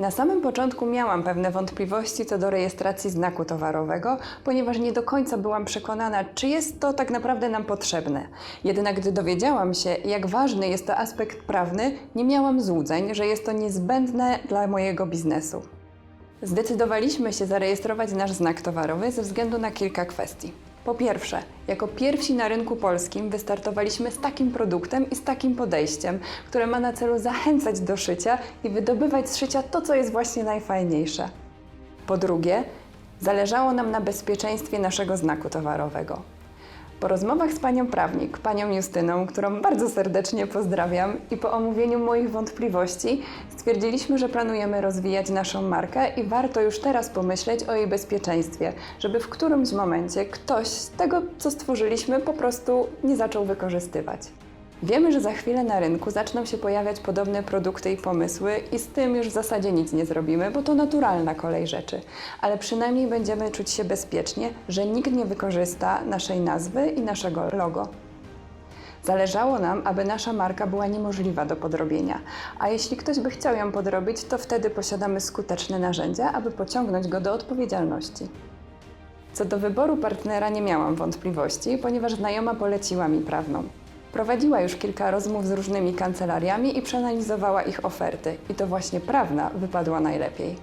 Na samym początku miałam pewne wątpliwości co do rejestracji znaku towarowego, ponieważ nie do końca byłam przekonana, czy jest to tak naprawdę nam potrzebne. Jednak gdy dowiedziałam się, jak ważny jest to aspekt prawny, nie miałam złudzeń, że jest to niezbędne dla mojego biznesu. Zdecydowaliśmy się zarejestrować nasz znak towarowy ze względu na kilka kwestii. Po pierwsze, jako pierwsi na rynku polskim wystartowaliśmy z takim produktem i z takim podejściem, które ma na celu zachęcać do szycia i wydobywać z szycia to, co jest właśnie najfajniejsze. Po drugie, zależało nam na bezpieczeństwie naszego znaku towarowego. Po rozmowach z panią prawnik, panią Justyną, którą bardzo serdecznie pozdrawiam, i po omówieniu moich wątpliwości, stwierdziliśmy, że planujemy rozwijać naszą markę i warto już teraz pomyśleć o jej bezpieczeństwie, żeby w którymś momencie ktoś z tego, co stworzyliśmy, po prostu nie zaczął wykorzystywać. Wiemy, że za chwilę na rynku zaczną się pojawiać podobne produkty i pomysły, i z tym już w zasadzie nic nie zrobimy, bo to naturalna kolej rzeczy. Ale przynajmniej będziemy czuć się bezpiecznie, że nikt nie wykorzysta naszej nazwy i naszego logo. Zależało nam, aby nasza marka była niemożliwa do podrobienia, a jeśli ktoś by chciał ją podrobić, to wtedy posiadamy skuteczne narzędzia, aby pociągnąć go do odpowiedzialności. Co do wyboru partnera nie miałam wątpliwości, ponieważ znajoma poleciła mi prawną. Prowadziła już kilka rozmów z różnymi kancelariami i przeanalizowała ich oferty, i to właśnie prawna wypadła najlepiej.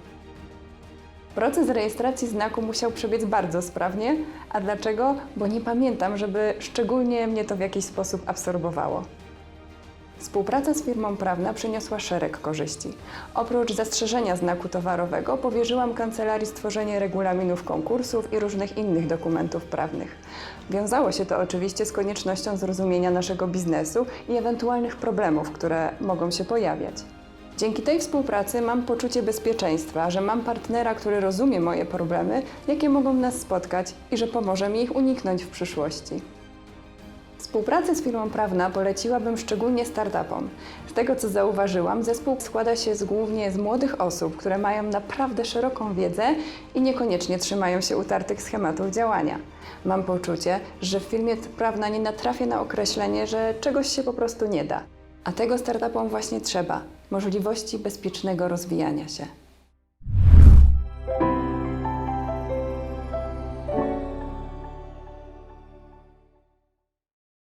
Proces rejestracji znaku musiał przebiec bardzo sprawnie. A dlaczego? Bo nie pamiętam, żeby szczególnie mnie to w jakiś sposób absorbowało. Współpraca z firmą prawna przyniosła szereg korzyści. Oprócz zastrzeżenia znaku towarowego, powierzyłam kancelarii stworzenie regulaminów konkursów i różnych innych dokumentów prawnych. Wiązało się to oczywiście z koniecznością zrozumienia naszego biznesu i ewentualnych problemów, które mogą się pojawiać. Dzięki tej współpracy mam poczucie bezpieczeństwa, że mam partnera, który rozumie moje problemy, jakie mogą nas spotkać i że pomoże mi ich uniknąć w przyszłości. Współpracę z firmą prawna poleciłabym szczególnie startupom. Z tego co zauważyłam, zespół składa się z, głównie z młodych osób, które mają naprawdę szeroką wiedzę i niekoniecznie trzymają się utartych schematów działania. Mam poczucie, że w firmie prawna nie natrafię na określenie, że czegoś się po prostu nie da. A tego startupom właśnie trzeba możliwości bezpiecznego rozwijania się.